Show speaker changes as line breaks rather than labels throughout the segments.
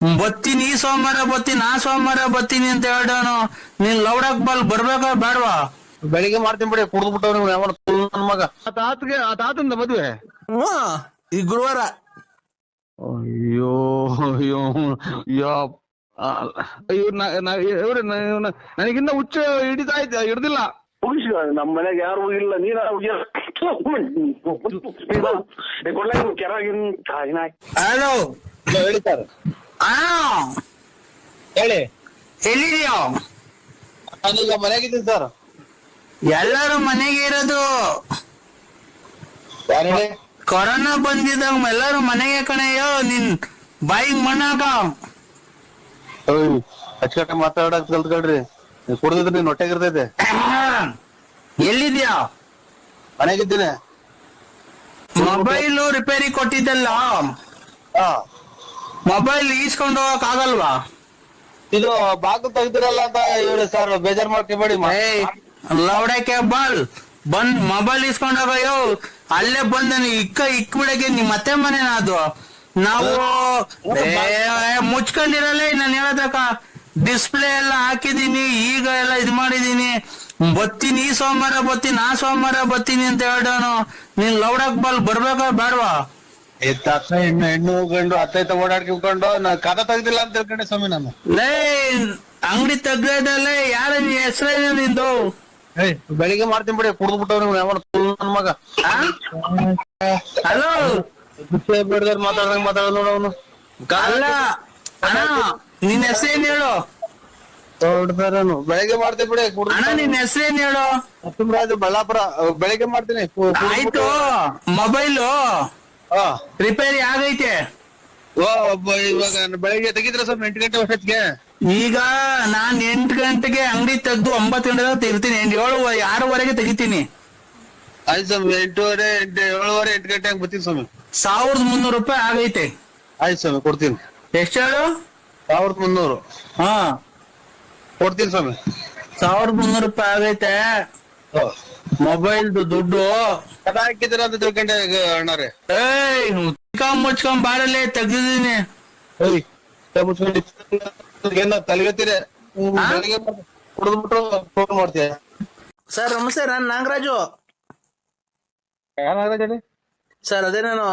ಬತ್ತೀನಿ ಈ ಸೋಮವಾರ ಬತ್ತೀನಿ ಆ ಸೋಮವಾರ ಬತ್ತೀನಿ ಅಂತ ಹೇಳೋನು ನೀನ್ ಲೌಡಕ್ ಬಲ್ ಬರ್ಬೇಕಾ ಬೇಡವಾ
ಬೆಳಿಗ್ಗೆ ಮಾಡ್ತೀನಿ ಬಿಡಿ ಕುಡ್ದು ಬಿಟ್ಟವ್ರಿ ಯಾವ ನನ್ ಮಗ. ಆ ತಾತಗೆ ಆ ತಾತಂದ ಮದ್ವೆ?
ಹ್ಮ್ ಈ ಗುರುವಾರ.
ಅಯ್ಯೋ ಅಯ್ಯೋ ಯಾ ಅಯ್ಯೋ ಇವ್ರೆ ನನಗಿನ್ನ ಹುಚ್ಚ ಹಿಡಿತಾ ಇದ್ದ ಹಿಡ್ದಿಲ್ಲ.
ನಮ್ಮ ಮನೆಗೆ ಯಾರು ಇಲ್ಲ ನೀನ ಕೆರಗಿನ ತಾಯಿನಾಯ್
ಹಲೋ
ಹೇಳಿ ಸರ್
ಅಣ್ಣ
ಹೇಳಿ.
ಎಲ್ಲಿದ್ಯೋ
ನಾನೀಗ ಮನೆಗಿದ್ದೀನಿ ಸರ್.
ಎಲ್ಲರೂ ಮನೆಗೆ ಇರೋದು.
ಯಾರು ಹೇಳಿ?
ಕೊರೋನಾ ಬಂದಿದ್ದಾಗ ಎಲ್ಲರೂ ಮನೆಗೆ ಕಣಯ್ಯೋ ನಿನ್ ಬಾಯಿಗೆ ಮಣ್ಣಾಕ
ಓಯ್ ಅಚ್ಚುಕಟ್ಟ ಮಾತಾಡಕ್ ಕಲ್ತ್ಕೊಳ್ರಿ. ಕುಡ್ದಿದ್ರೆ ನೀನ್ ಹೊಟ್ಟೆಗೆ ಇರ್ತೈತೆ.
ಎಲ್ಲಿದ್ಯಾ
ಮನೆಗಿದ್ದೀನಿ
ಮೊಬೈಲ್ ರಿಪೇರಿ ಕೊಟ್ಟಿದ್ದಲ್ಲ?
ಹಾ.
ಮೊಬೈಲ್ ಈಸ್ಕೊಂಡು ಹೋಗಕ್ ಆಗಲ್ವಾ?
ಇದು ಬಾಗಿಲು ತೆಗ್ದಿರಲ್ಲ ಅಂತ ಹೇಳಿ ಸರ್ ಬೇಜಾರ್ ಮಾಡ್ಕೊಬೇಡಿ
ಲೌಡಕ್ಕೆ ಬಾಲ್ ಬಂದ್ ಮೊಬೈಲ್ ಇಸ್ಕೊಂಡ್ ಹೋಗಯ್ಯೋ ಅಲ್ಲೇ ಬಂದ ಇಕ್ಕ ಇಕ್ ಬಿಡಕ್ಕೆ ನಿಮ್ ಮತ್ತೆ ಮನೆನ ಅದು? ನಾವು ಮುಚ್ಕೊಂಡಿರಲ್ಲ ನಾನು ಹೇಳದಕ್ಕ. ಡಿಸ್ಪ್ಲೇ ಎಲ್ಲ ಹಾಕಿದೀನಿ ಈಗ ಎಲ್ಲ ಇದ್ ಮಾಡಿದೀನಿ ಬತ್ತೀನಿ ಈ ಸೋಮವಾರ ಬತ್ತೀನಿ ಆ ಸೋಮವಾರ ಬತ್ತೀನಿ ಅಂತ ಹೇಳೋನು ನೀನ್ ಲೌಡಕ್ ಬಾಲ್ ಬರ್ಬೇಕಾ ಬೇಡವಾ?
ಅತ್ತ ಹೆಣ್ಣು ಹೆಣ್ಣು ಗಂಡು ಅತ್ತೈತ ಓಡಾಡ್ಕೊಂಡು ನಾ ಕದ ತೆಗ್ದಿಲ್ಲ ಅಂತ ತಿಳ್ಕೊಂಡೆ ಸ್ವಾಮಿ ನಾನು.
ಲೇ ಅಂಗಡಿ ತೆಗ್ದಲ್ಲ ಯಾರ ಹೆಸರೇನು ನಿಂದು?
ಏಯ್ ಬೆಳಿಗ್ಗೆ ಮಾಡ್ತೀನಿ ಬಿಡಿ ಕುಡ್ದು ಬಿಟ್ಟವ್ರಿ ಯಾವ ನನ್ ಮಗ.
ಹಲೋ?
ಬೇಡದವ್ರು ಮಾತಾಡ್ದಂಗ ಮಾತಾಡೋದು ನೋಡ ಅವನು.
ಅಲ್ಲ ಅಣ್ಣ ನಿನ್ ಹೆಸರೇನ್ ಹೇಳು?
ದೊಡ್ಡದಾರನು ಬೆಳಿಗ್ಗೆ ಮಾಡ್ತೀನಿ ಬಿಡಿ ಕುಡ್ದು
ಅಣ್ಣ ನಿನ್ ಹೆಸರೇನ್ ಹೇಳು?
ನರಸಿಂಹರಾಜು ಬಳ್ಳಾಪುರ. ಬೆಳಿಗ್ಗೆ ಮಾಡ್ತೀನಿ.
ಆಯ್ತು ಮೊಬೈಲು. ರಿಪೇರಿ ಆಗೈತೆ.
ಓ ಒಬ್ಬ ಇವಾಗ ಬೆಳಿಗ್ಗೆ ತೆಗಿದ್ರೆ ಸ್ವಲ್ಪ ಎಂಟು ಗಂಟೆ ವರ್ಷಕ್ಕೆ
ಈಗ ನಾನ್ ಎಂಟು ಗಂಟೆಗೆ ಅಂಗಡಿ ತೆಗ್ದು ಒಂಬತ್ತು ಗಂಟೆ ತೆಗಿತೀನಿ. ಏಳು ಆರೂವರೆಗೆ ತೆಗಿತೀನಿ.
ಆಯ್ತು ಸ್ವಾಮಿ ಎಂಟೂವರೆ ಎಂಟು ಏಳುವರೆ ಎಂಟು ಗಂಟೆ ಹಂಗೆ ಬರ್ತೀನಿ ಸ್ವಾಮಿ.
ಸಾವಿರದ ಮುನ್ನೂರು ರೂಪಾಯಿ ಆಗೈತೆ.
ಆಯ್ತು ಸ್ವಾಮಿ ಕೊಡ್ತೀನಿ.
ಎಷ್ಟು ಹೇಳು?
ಸಾವಿರದ ಮುನ್ನೂರು.
ಹಾ.
ಕೊಡ್ತೀನಿ ಸ್ವಾಮಿ.
ಸಾವಿರದ ಮುನ್ನೂರು ರೂಪಾಯಿ ಆಗೈತೆ. ಮೊಬೈಲ್ದು ದುಡ್ಡು.
ಕದ ಹಾಕಿದ್ದೀರ ಅಂತ ತಿಳ್ಕೊಂಡೆ ಈಗ ಅಣ್ಣಾರೆ
ಏಯ್ ಮುಚ್ಕೊಂಡ್ ಮುಚ್ಕೊಂಡ್ ಬಾರಲ್ಲೇ ತೆಗ್ದಿದ್ದೀನಿ.
ಏನ ತಲೆಗತ್ತೀರಿ ಕುಡಿದ್ಬಿಟ್ಟು ಫೋನ್ ಮಾಡ್ತೀಯ?
ಸರ್ ನಮಸ್ತೆ ನಾನು ನಾಗರಾಜು.
ಯಾರಾಗ
ಸರ್ ಅದೇ ನಾನು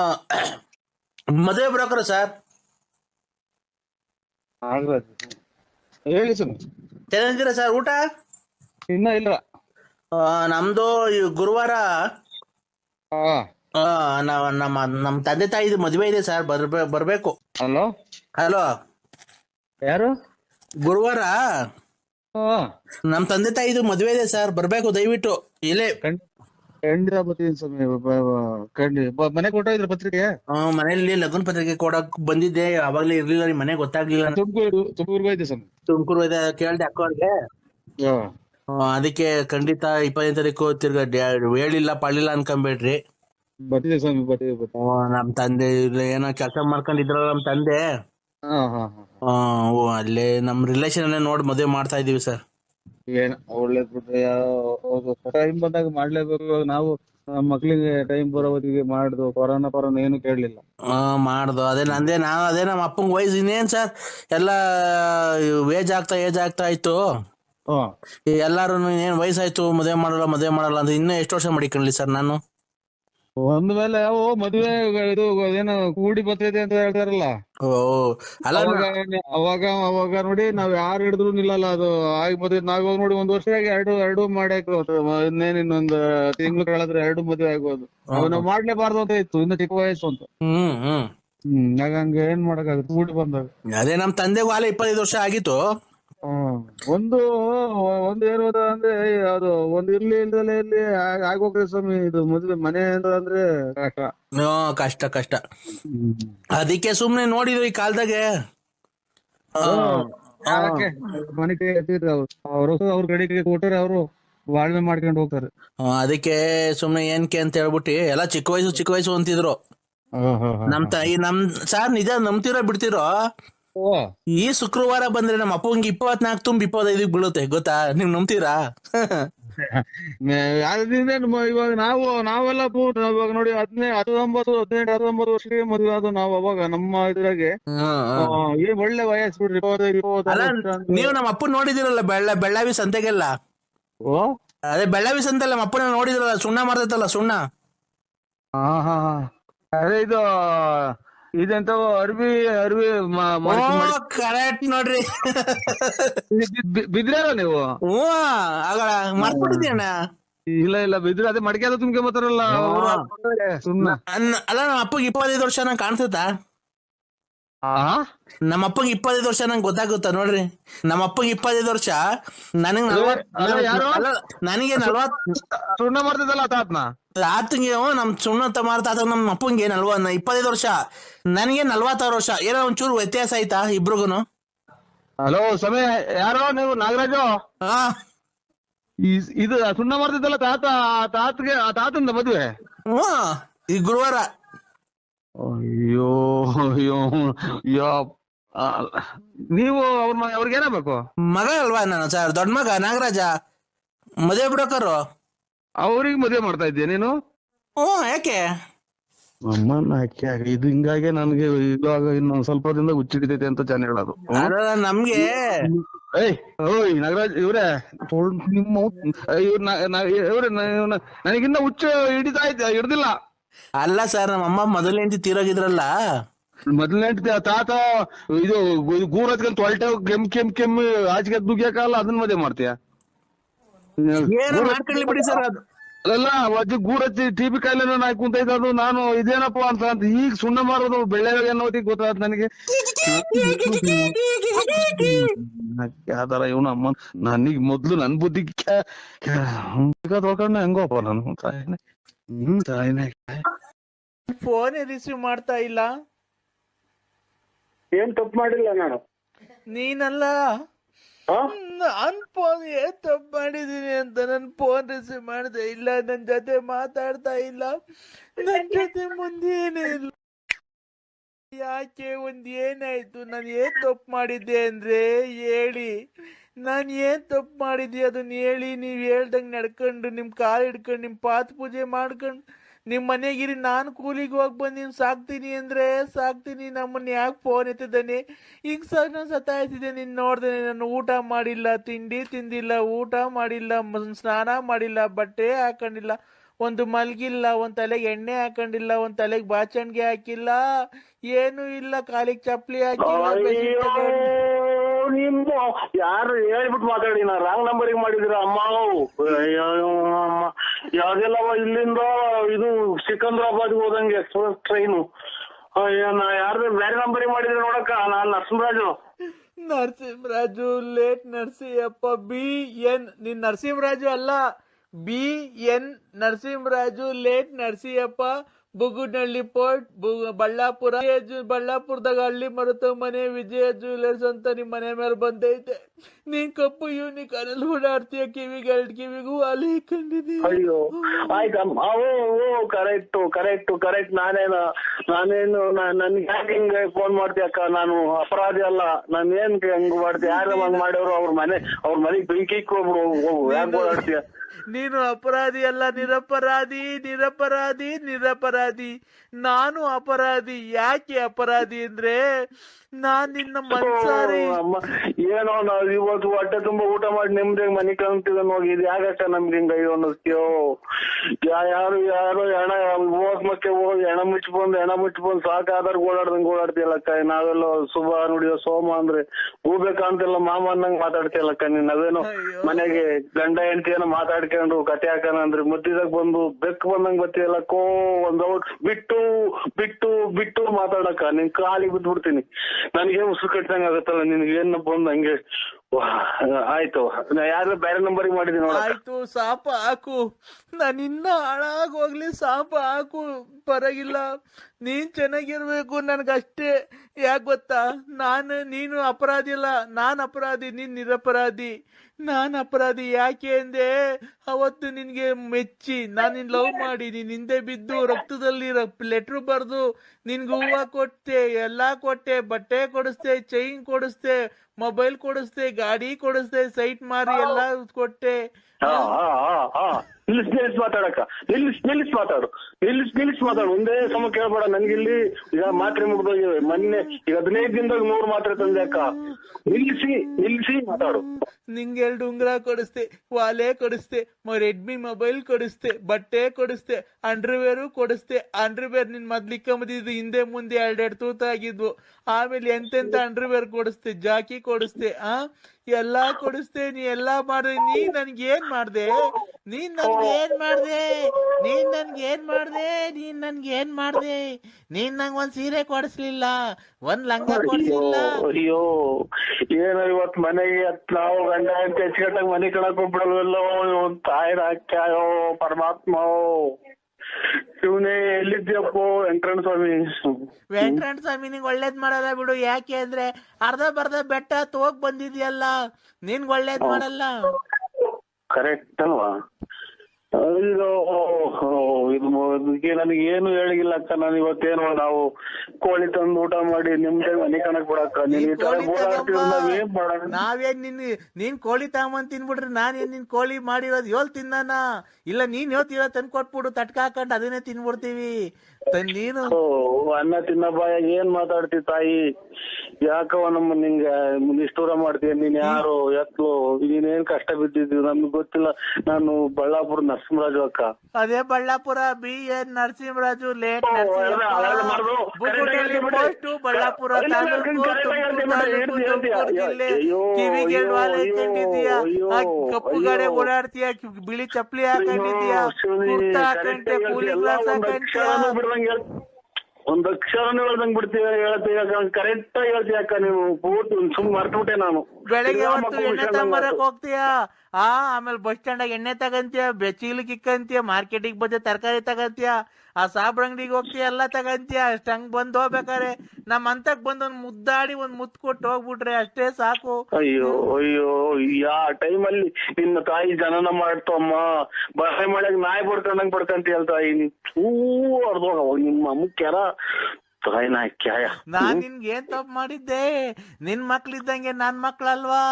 ಮದುವೆ ಬ್ರೋಕರ್ ಸರ್.
ನಾಗರಾಜ್. ಹೇಳಿ ಸರ್
ಚೆನ್ನಾಗಿದ್ದೀರಾ ಸರ್ ಊಟ?
ಇನ್ನ ಇಲ್ಲ.
ನಮ್ದು ಈ ಗುರುವಾರ ಆ, ನಾವ್- ನಮ್ಮ ತಂದೆ ತಾಯಿದು ಮದುವೆ ಇದೆ ಸರ್ ಬರ್ಬೇ ಬರ್ಬೇಕು.
ಹಲೋ?
ಹಲೋ?
ಯಾರು?
ಗುರುವಾರ
ಹಾ.
ನಮ್ಮ ತಂದೆ ತಾಯಿದು ಮದುವೆ ಇದೆ ಸರ್ ಬರ್ಬೇಕು ದಯವಿಟ್ಟು ಇಲ್ಲೇ.
ಖಂಡ್- ಖಂಡಿತ ಬರ್ತೀನಿ ಸ್ವಾಮಿ ಬ- ಬ- ಖಂಡಿ ಬ- ಮನೆ ಕೊಟ್ಟೋಗಿದ್ರ ಪತ್ರಿಕೆ?
ಆ, ಮನೆಯಲ್ಲಿ ಲಗ್ನ ಪತ್ರಿಕೆ ಕೊಡಕ್ ಬಂದಿದ್ದೆ ಅವಾಗ್ಲೇ ಇರ್ಲಿಲ್ಲ ನಿಮ್ ಮನೆ ಗೊತ್ತಾಗ್ಲಿಲ್ಲ.
ತುಮಕೂರು ತುಮಕೂರ್ಗೂ ಐತೆ ಸ್ವಾಮಿ?
ತುಮಕೂರು ಕೇಳ್ದೆ ಅಕ್ಕವ್ರಿಗೆ.
ಹಾ.
ಆ, ಅದಕ್ಕೆ ಖಂಡಿತ ಇಪ್ಪತ್ತನೇ ತಾರೀಕು ತಿರ್ಗ ಹೇಳಿಲ್ಲ ಪಳ್ಳಿಲ್ಲ ಅನ್ಕೊಂಬೇಡ್ರಿ
ಬರ್ತಿದೆ ಸ್ವಾಮಿ ಬರ್ತಿದೆ ಬರ್ತಿದೆ.
ನಮ್ ತಂದೆ ಇಲ್ಲಿ ಏನೋ ಕೆಲಸ ಮಾಡ್ಕೊಂಡಿದ್ರಲ್ಲ ನಮ್ ತಂದೆ.
ಹಾ ಹಾ ಹಾ
ಆ, ಓ, ಅಲ್ಲೇ ನಮ್ ರಿಲೇಷನ್ ಅನ್ನೇ ನೋಡಿ ಮದುವೆ ಮಾಡ್ತಾ ಇದೀವಿ ಸರ್
ಏನ ಒಳ್ಳೇದ್ ಬಿಟ್ರೆ ಟೈಮ್ ಬಂದಾಗ ಮಾಡ್ಲೇಬೇಕು. ಇವಾಗ ನಾವು ನಮ್ಮ ಮಕ್ಳಿಗೆ ಟೈಮ್ ಬರೋ ಹೊತ್ತಿಗೆ ಮಾಡುದು ಕೊರೋನಾ ಕೊರೋನಾ ಏನು ಕೇಳಲಿಲ್ಲ.
ಮಾಡ್ದು. ಅದೇ ನಂದೇ ನಾವ್ ಅದೇ ನಮ್ಮ ಅಪ್ಪಂಗ್ ವಯಸ್ಸು ಇನ್ನೇನ್ ಸರ್ ಎಲ್ಲ ಏಜ್ ಆಗ್ತಾ ಏಜ್ ಆಗ್ತಾ ಇತ್ತು ಎಲ್ಲಾರು ಏನ್ ವಯಸ್ಸಾಯ್ತು ಮದ್ವೆ ಮಾಡಲ್ಲ ಮದ್ವೆ ಮಾಡಲ್ಲ ಅಂತ ಇನ್ನೂ ಎಷ್ಟು ವರ್ಷ ಮಾಡಿಕೊಂಡ್ಲಿ ಸರ್ ನಾನು?
ಒಂದ್ ಮೇಲೆ ಅವು ಮದುವೆ ಇದು ಏನೋ ಕೂಡಿ ಬರ್ತೈತೆ ಅಂತ ಹೇಳ್ತಾರಲ್ಲ. ಅವಾಗ ಅವಾಗ ನೋಡಿ ನಾವ್ ಯಾರು ಹಿಡಿದ್ರು ನಿಲ್ಲಲ್ಲ ಅದು. ಆಗಿ ಮದ್ವೆ ನಾವ್ ನೋಡಿ ಒಂದ್ ವರ್ಷ ಎರಡು ಎರಡು ಮಾಡಾಕ್ರು ಇನ್ನೇನ್ ಇನ್ನೊಂದ್ ತಿಂಗ್ಳು ಕಳೆದ್ರೆ ಎರಡು ಮದ್ವೆ ಆಗ್ಬೋದು. ನಾವ್ ಮಾಡ್ಲೇಬಾರ್ದು ಅಂತ ಇತ್ತು ಇನ್ನು ಚಿಕ್ಕ ವಯಸ್ಸು ಅಂತ.
ಹ್ಮ್ ಹ್ಮ್.
ಹಂಗ ಏನ್ ಮಾಡಕ್ಕಾಗತ್ತೆ ಕೂಡಿ ಬಂದಾಗ.
ಅದೇ ನಮ್ ತಂದೆಗೂ ಅಲ್ಲ ಇಪ್ಪತ್ತೈದು ವರ್ಷ ಆಗಿತ್ತು.
ಒಂದು ಒಂದು ಏನು ಗೊತ್ತಾ ಅಂದ್ರೆ ಅದು ಒಂದ್ ಇರ್ಲಿ ಇಲ್ದಲೆ ಇರ್ಲಿ ಆಗೋಗ್ರಿ ಸ್ವಾಮಿ ಇದು ಮದ್ವೆ ಮನೆ ಅಂದ್ರೆ ಕಷ್ಟ.
ಕಷ್ಟ ಕಷ್ಟ. ಅದಕ್ಕೆ ಸುಮ್ನೆ ನೋಡಿದ್ರು ಈ ಕಾಲದಾಗೆ.
ಯಾಕೆ? ಮನೆ ಕೈ ಎತ್ತಿದ್ರೆ ಅವ್ರು. ಅವರು ಅವ್ರ ಕಡೆಗೆ ಕೊಟ್ಟರೆ ಅವರು ಬಾಳ್ವೆ ಮಾಡ್ಕೊಂಡು ಹೋಗ್ತಾರೆ.
ಅದಕ್ಕೆ ಸುಮ್ನೆ ಏನ್ಕೆ ಅಂತ ಹೇಳ್ಬಿಟ್ಟು ಎಲ್ಲ ಚಿಕ್ಕ ವಯಸ್ಸು ಚಿಕ್ಕ ವಯಸ್ಸು ಅಂತಿದ್ರು. ನಮ್ ತಾಯಿ ನಮ್ ಸಾರ್ ನಿಜ ನಂಬ್ತಿರೋ ಬಿಡ್ತಿರೋ? ಈ ಶುಕ್ರವಾರ ಬಂದ್ರೆ ನಮ್ಮ ಅಪ್ಪಂಗೆ ಇಪ್ಪತ್ನಾಲ್ಕು ತುಂಬ ಇಪ್ಪತ್ತೈದಕ್ಕೆ ಬೀಳುತ್ತೆ ಗೊತ್ತಾ? ನೀವ್ ನಂಬ್ತೀರಾ?
ಇವಾಗ ನಾವು ನಾವೆಲ್ಲ ಇವಾಗ ನೋಡಿ ಹದಿನೈದು ಹತ್ತೊಂಬತ್ತು ಹದಿನೆಂಟು ಹತ್ತೊಂಬತ್ತು ವರ್ಷಕ್ಕೆ ಮದುವೆ ಆದ ನಾವು ಅವಾಗ ನಮ್ಮ ಇದ್ರಾಗೆ ಏನ್ ಒಳ್ಳೆ ವಯಸ್ಸು ಬಿಡ್ರಿ ಇಪ್ಪತ್ತೈದು ಅಂದ್ರೆ-
ನೀವು ನಮ್ಮ ಅಪ್ಪ ನೋಡಿದಿರಲ್ಲ ಬೆಳ್ಳ ಬೆಳ್ಳಾವಿ ಸಂತೆಗೆಲ್ಲ?
ಓ?
ಅದೇ ಬೆಳ್ಳಾವಿ ಸಂತೆಲ್ಲ ನಮ್ಮ ಅಪ್ಪನ ನೋಡಿದ್ರಲ್ಲ ಸುಣ್ಣ ಮಾಡ್ತೈತಲ್ಲ ಸುಣ್ಣ?
ಹಾ ಹಾ ಹಾ. ಅದೇ ಇದು ಇದೆಂತ ಅರ್ವಿ ಅರ್ವಿ
ಕರೆಕ್ಟ್ ನೋಡ್ರಿ.
ಬಿದ್ರಲ್ಲ ನೀವು?
ಮರ್ತ್ಬಿಟ್ಟಿದ್ಯಣ್ಣ
ಇಲ್ಲ ಇಲ್ಲ ಬಿದ್ರೆ ಅದೇ ಮಡಿಕೆ ಅದು ಹಾಕ್ತಾರೆ ಸುಮ್ನೆ.
ಅಲ್ಲ ನಮ್ಮ ಅಪ್ಪಗೆ ಇಪ್ಪತ್ತೈದು ವರ್ಷ ನಂಗೆ ಕಾಣ್ತೈತಾ ನಮ್ಮ ಅಪ್ಪಗೆ ಇಪ್ಪತ್ತೈದು ವರ್ಷ ನಂಗೆ ಗೊತ್ತಾಗುತ್ತ ನೋಡ್ರಿ. ನಮ್ಮ ಅಪ್ಪಗೆ ಇಪ್ಪತ್ತೈದು ವರ್ಷ ನನಗೆ ನನಗೆ ನಲ್ವತ್
ಸುಣ್ಣ ಮಾಡ್ತಿದ್ದಲ್ಲ ತಾತ್ನ?
ಆತಂಗೆ ನಮ್ ಸುಣ್ಣ ಮಾರ್ತ ಆತ ನಮ್ಮ ಅಪ್ಪಂಗೆ ನಲ್ವ ಇಪ್ಪತ್ತೈದು ವರ್ಷ. ನನಗೆ ನಲ್ವತ್ತಾರು ವರ್ಷ. ಏನೋ ಒಂಚೂರು ವ್ಯತ್ಯಾಸ ಆಯ್ತಾ ಇಬ್ರಿಗೂನು?
ಹಲೋ ಸಮಯ ಯಾರೋ? ನೀವು ನಾಗರಾಜು? ಇದು ಸುಣ್ಣ ಮಾಡ್ತಿದ್ದಲ್ಲ ತಾತ ಆ ತಾತಗೆ ಆ ತಾತಂದ ಮದುವೆ?
ಹ್ಮ್ ಈ ಗುರುವಾರ.
ಅಯ್ಯೋ ಅಯ್ಯೋ ಆ, ನೀವು ಅವ್ರ ಅವ್ರಿಗೆ ಏನಬೇಕು
ಮಗ ಅಲ್ವಾ ನಾನು ಸರ್ ದೊಡ್ಡ ಮಗ ನಾಗರಾಜ ಮದುವೆ ಬಿಡೋಕರು.
ಅವ್ರಿಗೆ ಮದುವೆ ಮಾಡ್ತಾ ಇದ್ದೀಯ ನೀನು?
ಹ್ಞೂ ಯಾಕೆ?
ಅಮ್ಮನ ಯಾಕೆ ಇದು ಹಿಂಗಾಗಿ ನನ್ಗೆ ಇವಾಗ ಇನ್ನೊಂದ್ ಸ್ವಲ್ಪ ದಿನ ಹುಚ್ಚಿಡಿತೈತೆ ಅಂತ ಜನ ಹೇಳೋದು?
ಅಲ್ಲ, ನಮ್ಗೆ
ಏಯ್ ಓಯ್ ನಾಗರಾಜ್ ಇವ್ರೆ ನಿಮ್ಮ ಇವ್ರ ಇವ್ರೆ ನನಗಿನ್ನ ಹುಚ್ಚ ಹಿಡಿತಾ ಇದ್ದ ಹಿಡ್ದಿಲ್ಲ.
ಅಲ್ಲ ಸರ್ ನಮ್ಮ ಅಮ್ಮ ಮೊದಲನೇ ಹೆಂಡತಿ ತೀರೋಗಿದ್ರಲ್ಲ
ಮೊದಲನೇ ತಾತ ಇದು ಗೂರ್ ಹತ್ಕೊಂಡ್ ತೊಳ್ಟೆ ಕೆಮ್ ಕೆಮ್ ಕೆಮ್ ಆಚೆಗೆ ದುಗ್ಯಾಕಲ್ಲ ಅದನ್ನ ಮದುವೆ ಮಾಡ್ತೀಯ
ಏನು ಮಾಡ್ಕೊಳ್ಳಿ ಬಿಡಿ ಸರ್ ಅದು
ಅಲ್ಲ ಅಜ್ಜಿ ಗೂರ್ ಹಚ್ಚಿ ಟಿಬಿ ಕಾಯಿಲೆ ನಾಯಕ್ ಕುಂತ ಅದು ನಾನು ಇದೇನಪ್ಪ ಅಂತ ಅಂತ ಈಗ ಸುಣ್ಣ ಮಾರೋದು ಬೆಳ್ಳೆ ಅನ್ನೋದಿ ಗೊತ್ತಾದ್ ನನಗೆ ಯಾವ್ದಾರ ಇವನು ಅಮ್ಮ ನನಗ್ ಮೊದ್ಲು ನನ್ ಬುದ್ಧಿ ತೊಳ್ಕೊಂಡ ಹೆಂಗೋಪ್ಪ ನಾನು ತಾಯಿನೇ
ಫೋನ್ ರಿಸೀವ್ ಮಾಡ್ತಾ ಇಲ್ಲ?
ಏನ್ ತಪ್ಪು ಮಾಡಿಲ್ಲ ನಾನು.
ನೀನಲ್ಲ?
ಹಾ?
ನಾನ್ ಫೋನ್ ಏನ್ ತಪ್ಪು ಮಾಡಿದೀನಿ ಅಂತ ನನ್ ಫೋನ್ ರಿಸೀವ್ ಮಾಡ್ದೆ. ಇಲ್ಲ ನನ್ ಜೊತೆ ಮಾತಾಡ್ತಾ ಇಲ್ಲ. ನನ್ ಜೊತೆ ಮುಂದೆ ಏನೇ ಇಲ್ಲ. ಯಾಕೆ ಒಂದ್ ಏನಾಯ್ತು? ನಾನು ಏನ್ ತಪ್ಪು ಮಾಡಿದ್ದೆ ಅಂದ್ರೆ ಹೇಳಿ. ನಾನ್ ಏನ್ ತಪ್ಪು ಮಾಡಿದ್ದೆ ಅದನ್ನ ಹೇಳಿ ನೀವು ಹೇಳ್ದಂಗೆ ನಡ್ಕೊಂಡು ನಿಮ್ಮ ಕಾಲು ಹಿಡ್ಕೊಂಡು ನಿಮ್ಮ ಪಾತ್ ಪೂಜೆ ಮಾಡ್ಕೊಂಡು ನಿಮ್ಮ ಮನೆಗಿರಿ ನಾನು ಕೂಲಿಗೆ ಹೋಗಿ ಬಂದು ಸಾಕ್ತೀನಿ ಅಂದ್ರೆ ಸಾಕ್ತೀನಿ ನಮ್ಮನ್ನ ಯಾಕೆ ಫೋನ್ ಎತ್ತಿದ್ದಾನೆ? ಈಗ ಸರ್ ನಾನು ಸತಾಯಿಸಿದೆ ನೀನು ನೋಡ್ದೆ ನಾನು ಊಟ ಮಾಡಿಲ್ಲ ತಿಂಡಿ ತಿಂದಿಲ್ಲ ಊಟ ಮಾಡಿಲ್ಲ ಸ್ನಾನ ಮಾಡಿಲ್ಲ ಬಟ್ಟೆ ಹಾಕೊಂಡಿಲ್ಲ ಒಂದು ಮಲ್ಗಿಲ್ಲ ಒಂದು ತಲೆಗೆ ಎಣ್ಣೆ ಹಾಕೊಂಡಿಲ್ಲ ಒಂದ್ ತಲೆಗೆ ಬಾಚಣಿಗೆ ಹಾಕಿಲ್ಲ ಏನೂ ಇಲ್ಲ ಕಾಲಿಗೆ ಚಪ್ಪಲಿ ಹಾಕಿಲ್ಲ
ನಿಮ್ಮ ಯಾರು ಹೇಳ್ಬಿಟ್ಟು ಮಾತಾಡಿ, ನಾ ರಾಂಗ್ ನಂಬರಿಗೆ ಮಾಡಿದಿರ ಅಮ್ಮ ಯಾವ್ದೆಲ್ಲ ಇಲ್ಲಿಂದ ಇದು ಸಿಕಂದ್ರಾಬಾದ್ ಹೋದಂಗೆ ಎಕ್ಸ್ಪ್ರೆಸ್ ಟ್ರೈನು ನಾ ಯಾರ್ದು ಬೇರೆ ನಂಬರಿಗೆ ಮಾಡಿದ್ರೆ ನೋಡಕ್ಕ ನಾನ್ Narasimharaju.
Narasimharaju late Narasimhappa B N ನೀನ್ ನರಸಿಂಹರಾಜು ಅಲ್ಲ. B N Narasimharaju late Narasimhappa Bugunahalli post Ballapura. ಬಳ್ಳಾಪುರದಾಗ ಹಳ್ಳಿ ಮರುತ ಮನೆ ವಿಜಯ ಜ್ಯುವೆಲರ್ಸ್ ಅಂತ ನಿಮ್ ಮನೆ ಮೇಲೆ ಬಂದೈತೆ. ನೀನ್ ಕಪ್ಪು ಯೂನಿಕಾನಲ್ಲಿ ಓಡಾಡ್ತೀಯ ಕಿವಿಗೆ ಎರಡ್ ಕಿವಿಗೂ ಅಲ್ಲಿ ಕಂಡಿದೀಯ
ಅಯ್ಯೋ ಆಯ್ತಮ್ಮ ಓ ಓ ಕರೆಕ್ಟು ಕರೆಕ್ಟ್ ಕರೆಕ್ಟ್ ನಾನೇನ ನಾನೇನು ನನ್ಗೆ ಯಾಕೆ ಹಿಂಗೆ ಫೋನ್ ಮಾಡ್ತೀಯಕ್ಕ? ನಾನು ಅಪರಾಧಿ ಅಲ್ಲ. ನಾನು ಏನ್ ಹಂಗ್ ಮಾಡ್ತೀಯ? ಯಾರು ಹಂಗ್ ಮಾಡೋರು ಅವ್ರ ಮನೆ ಅವ್ರ ಮನೆಗ್ ಬೆಂಕಿ ಇಕ್ಕೊಬ್ರು ಯಾಕೆ ಓಡಾಡ್ತೀಯ?
ನೀನು ಅಪರಾಧಿ ಅಲ್ಲ ನಿರಪರಾಧಿ ನಿರಪರಾಧಿ ನಿರಪರಾಧಿ. ನಾನು ಅಪರಾಧಿ ಯಾಕೆ ಅಪರಾಧಿ ಅಂದ್ರೆ ನಾನ್ ನಿನ್ನ ಮನ್ಸಾರಿ
ಏನೋ ನಾವ್ ಇವತ್ತು ಹೊಟ್ಟೆ ತುಂಬಾ ಊಟ ಮಾಡಿ ನಿಮ್ದಾಗ ಮನೆ ಕಾಣ್ತಿದ ಹೋಗಿ. ಇದು ಯಾಕಕ್ಕ ನಮ್ಗೆ ಹಿಂಗ ಇದು ಅನ್ನಿಸ್ತೀಯೋ ಯಾರು ಯಾರು ಹೆಣ ಹೋದ್ ಮಕ್ಕೆ ಹೋಗಿ ಹೆಣ ಬಂದು ಹೆಣ ಮುಚ್ಕೊಂಡ್ ಸಾಕಾದಾಗ ಓಡಾಡ್ದಂಗ್ ಓಡಾಡ್ತೀಯಲ್ಲಕ್ಕ ನಾವೆಲ್ಲ ಶುಭ ನುಡಿಯೋ ಸೋಮ ಅಂದ್ರೆ ಹೂಬೆ ಕಾಣ್ತಿಲ್ಲ ಮಾಮ ಅನ್ನಂಗ್ ಮಾತಾಡ್ತೀಯಲ್ಲಕ್ಕ ನೀನ್.
ನಾವೇನು
ಮನೆಗೆ ಗಂಡ ಹೆಂಡತಿ ಏನೋ ಮಾತಾಡ್ಕೊಂಡು ಕತೆ ಹಾಕೋಣ ಅಂದ್ರೆ ಮಧ್ಯದಾಗ ಬಂದು ಬೆಕ್ಕು ಬಂದಂಗ್ ಬತ್ತಿಯಲ್ಲ, ಕೋ ಒಂದ್ ಔಟ್. ಬಿಟ್ಟು ಬಿಟ್ಟು ಬಿಟ್ಟು ಮಾತಾಡಕ ನಿನ್ ಕಾಲಿಗೆ ಬಿದ್ಬಿಡ್ತೀನಿ ನನ್ಗೆ ಉಸಿರು ಕಟ್ಟದಂಗ ಆಗತ್ತಲ್ಲ ನಿನ್ಗೆ ಏನ್ ಬಂದ್ ಹಂಗೆ ಆಯ್ತು. ಯಾರು ಬೇರೆ ನಂಬರ್ ಮಾಡಿದೀನಿ ನೋಡ
ಆಯ್ತು, ಸಾಪ ಹಾಕು. ನಾನು ಇನ್ನ ಹಾಳಾಗ್ ಹೋಗ್ಲಿ, ಸಾಪ ಹಾಕು. ಪರವಾಗಿಲ್ಲ. ನೀನ್ ಚೆನ್ನಾಗಿರ್ಬೇಕು ನನ್ಗಷ್ಟೇ. ಯಾಕೆ ಗೊತ್ತಾ? ನಾನು, ನೀನು ಅಪರಾಧಿ ಇಲ್ಲ ನಾನ್ ಅಪರಾಧಿ, ನೀನ್ ನಿರಪರಾಧಿ. ನಾನ್ ಅಪರಾಧಿ ಯಾಕೆ ಅಂದೆ? ಅವತ್ತು ನಿನಗೆ ಮೆಚ್ಚಿ. ನಾನು ನಿನ್ ಲವ್ ಮಾಡಿ. ನೀನ್ ಹಿಂದೆ ಬಿದ್ದು ರಕ್ತದಲ್ಲಿ ಲೆಟ್ರ್ ಬರ್ದು ನಿನ್ಗೆ ಹೂವ ಕೊಟ್ಟೆ, ಎಲ್ಲಾ ಕೊಟ್ಟೆ, ಬಟ್ಟೆ ಕೊಡಿಸ್ದೆ ಚೈನ್ ಕೊಡಿಸ್ದೆ ಮೊಬೈಲ್ ಕೊಡಿಸ್ದೆ ಗಾಡಿ ಕೊಡಿಸ್ದೆ ಸೈಟ್ ಮಾರಿ ಎಲ್ಲ ಕೊಟ್ಟೆ.
ಹಾ ಹಾ. ಹಾ ಹಾ ನಿಲ್ಲಿಸ್ ನಿಲ್ಲಿಸ್ ಮಾತಾಡಕ್ಕ. ನಿಲ್ಲಿಸ್ ನಿಲ್ಲಿಸ್ ಮಾತಾಡು. ನಿಲ್ಲಿಸ್ ನಿಲ್ಲಿಸ್ ಮಾತಾಡು. ಒಂದೇ ಸಮ ಕೇಳ್ಬೇಡ ನನ್ಗಿಲ್ಲಿ. ಈಗ ಮಾತ್ರೆ ಮುಗ್ದೋಗಿವೆ. ಮೊನ್ನೆ ಈಗ ಹದಿನೈದು ದಿನದಾಗ ಮೂರು ಮಾತ್ರೆ ತಂದೆ ಅಕ್ಕ. ನಿಲ್ಲಿಸಿ ನಿಲ್ಲಿಸಿ ಮಾತಾಡು.
ನಿಂಗೆ ಎರಡು ಉಂಗುರ ಕೊಡಿಸ್ತೆ ವಾಲೆ ಕೊಡಿಸ್ತೆ ರೆಡ್ಮಿ ಮೊಬೈಲ್ ಕೊಡಿಸ್ತೆ ಬಟ್ಟೆ ಕೊಡಿಸ್ತೆ ಅಂಡರ್ವೇರು ಕೊಡಿಸ್ತೆ. ಅಂಡರ್ವೇರ್ ನಿನ್ ಮೊದ್ಲಿಕ್ಕಂಬದಿದ್ದು ಹಿಂದೆ ಮುಂದೆ ಎರಡೆರಡು ತೂತ ಆಗಿದ್ವು ಆಮೇಲೆ ಎಂತೆಂತ ಅಂಡರ್ವೇರ್ ಕೊಡಿಸ್ತೆ ಜಾಕಿ ಕೊಡಿಸ್ತೆ ಆ? ಎಲ್ಲಾ ಕೊಡಿಸ್ದೆ ನೀ ಎಲ್ಲಾ ಮಾಡ್ದೆ ನೀ ನನ್ಗೆ ಏನ್ ಮಾಡ್ದೆ? ನೀನ್ ನನ್ಗೆ ಏನ್ ಮಾಡ್ದೆ? ನೀನ್ ನನ್ಗೆ ಏನ್ ಮಾಡ್ದೆ? ನೀನ್ ನನ್ಗೆ ಏನ್ ಮಾಡ್ದೆ? ನೀನ್ ನಂಗ್ ಒಂದ್ ಸೀರೆ ಕೊಡಿಸ್ಲಿಲ್ಲ ಒಂದ್ ಲಂಗ ಕೊಡ್ಸಿಲ್ಲ
ಅಯ್ಯೋ ಏನೋ ಇವತ್ ಮನೆಗೆ ನಾವು ಗಂಡ ಅಂತ ಹೆಚ್ಚಿಗೆ ಮನೆ ಕಳಕ್ ಹೋಗ್ಬಿಡಲ್ವಲ್ಲೋ ತಾಯಿ ಹಾಕ್ಯಾಯೋ ಪರಮಾತ್ಮ. ಶಿವನೇ ಎಲ್ಲಿದ್ಯಪ್ಪ ವೆಂಕಟರಣ ಸ್ವಾಮಿ
ವೆಂಕಟರಣ ಸ್ವಾಮಿ ನಿಂಗ್ ಒಳ್ಳೇದ್ ಮಾಡಲ್ಲ ಬಿಡು. ಯಾಕೆ ಅಂದ್ರೆ ಅರ್ಧ ಬರ್ಧ ಬೆಟ್ಟ ತೋಗ್ ಬಂದಿದ್ಯಲ್ಲ ನಿನ್ಗ್ ಒಳ್ಳೇದ್ ಮಾಡಲ್ಲ.
ಕರೆಕ್ಟ್ ಅಲ್ವಾ? ಇದು ಇದಕ್ಕೆ ನನಗೆ ಏನು ಹೇಳಿಲ್ಲ ಅಕ್ಕ. ನಾನು ಇವತ್ತೇನು ನಾವು ಕೋಳಿ ತಂದು ಊಟ ಮಾಡಿ ನಿಮ್ದೆ ಮನೆ ಕಣಕ್ ಬಿಡಕ್ಕ. ನೀನ್ ಈ
ನೀನ್
ತರ
ಕೋಳಿ
ಓಡಾಡ್ತೀವಿ
ತಗೊಂಬಾ.
ನಾವೇನ್ ಮಾಡೋಣ?
ನಾವೇನ್ ನಿನ್ ನೀನ್ ಕೋಳಿ ತಗೊಂಬಂದ್ ತಿನ್ಬಿಟ್ರೆ ನಾನೇನ್ ನಿನ್ ಕೋಳಿ ಮಾಡಿರೋದ್? ಯೋಲ್ ತಿನ್ನಾನ ಇಲ್ಲ ನೀನ್ ಯೋತಿರೋ ತಂದ್ ಕೊಟ್ಬಿಡು ತಟ್ಕ ಹಾಕೊಂಡು ಅದನ್ನೇ ತಿನ್ಬಿಡ್ತೀವಿ. ತನ್ ನೀನು
ಅನ್ನ ತಿನ್ನ ಏನ್ ಮಾತಾಡ್ತಿ ತಾಯಿ? ಯಾಕವ ನಮ್ಮ ನಿಂಗ ನಿಷ್ಠೂರ ಮಾಡ್ತೀಯ? ನೀನ್ ಯಾರು ಎತ್ಲು ನೀನೇನ್ ಕಷ್ಟ ಬಿದ್ದಿದ್ವಿ ನಮ್ಗೆ ಗೊತ್ತಿಲ್ಲ. ನಾನು ಬಳ್ಳಾಪುರ ನರಸಿಂಹರಾಜು ಅಕ್ಕ.
ಅದೇ Ballapura B N Narasimharaju late post Ballapura ಕಪ್ಪು ಓಡಾಡ್ತೀಯ? ಬಿಳಿ ಚಪ್ಪಲಿ ಹಾಕೊಂಡಿದ್ಯಾ ಕೂಲಿ ಗ್ಲಾಸ್ ಹಾಕೊಂಡ್ಯಾ
ಹೇಳ್ದಂಗೆ ಒಂದ್ ಅಕ್ಷರನೂ ಹೇಳ್ದಂಗ್ ಬಿಡ್ತೀವಿ ಹೇಳ್ತೀವಿ ಕರೆಕ್ಟ್ ಆಗಿ ಹೇಳ್ತೀವಿ ಅಕ್ಕ ನೀವು ಪೂರ್ತಿ ಸುಮ್ ಮರ್ತ್ಬಿಟ್ಟೆ ನಾನು.
ಬೆಳಗ್ಗೆ ಹೋಗ್ತೀಯಾ? ಆ, ಆಮೇಲೆ ಬಸ್ ಸ್ಟ್ಯಾಂಡಾಗ ಎಣ್ಣೆ ತಗಂತೀಯ ಬೆಚ್ಚೀಲಿಕ್ ಇಕ್ಕಂತೀಯ, ಮಾರ್ಕೆಟಿಗೆ ಬಂದ ತರಕಾರಿ ತಗಂತೀಯ, ಆ ಸಾಬ್ರ ಅಂಗಡಿಗೆ ಹೋಗ್ತೀಯ, ಎಲ್ಲ ತಗಂತೀಯ, ಅಷ್ಟ್ ಹಂಗ್ ಬಂದ್ ಹೋಗ್ಬೇಕಾರೆ. ನಮ್ಮ ಅಂತಕ್ ಬಂದ್ ಒಂದ್ ಮುದ್ದಾಡಿ, ಒಂದ್ ಮುತ್ ಕೊಟ್ಟು ಹೋಗ್ಬಿಟ್ರೆ ಅಷ್ಟೇ ಸಾಕು.
ಅಯ್ಯೋ ಅಯ್ಯೋ, ಯಾ ಟೈಮಲ್ಲಿ ನಿನ್ನ ತಾಯಿ ಜನನ ಮಾಡ್ತಮ್ಮ. ಬರೆ ಮಳೆಗ್ ನಾಯಿ ಬಡ್ಕೊಂಡಂಗ್ ಬಡ್ಕಂತೀಯ ತಾಯಿ ನೀ. ಹೂ ಅರ್ಧೋಗ ನಿಮ್ಮ ಕ್ಯಾಯ
ನಾನ್ ನಿನ್ಗೆ ಏನ್ ತಪ್ಪು ಮಾಡಿದ್ದೆ? ನಿನ್ ಮಕ್ಳಿದ್ದಂಗೆ ನನ್ ಮಕ್ಳಲ್ವಾ?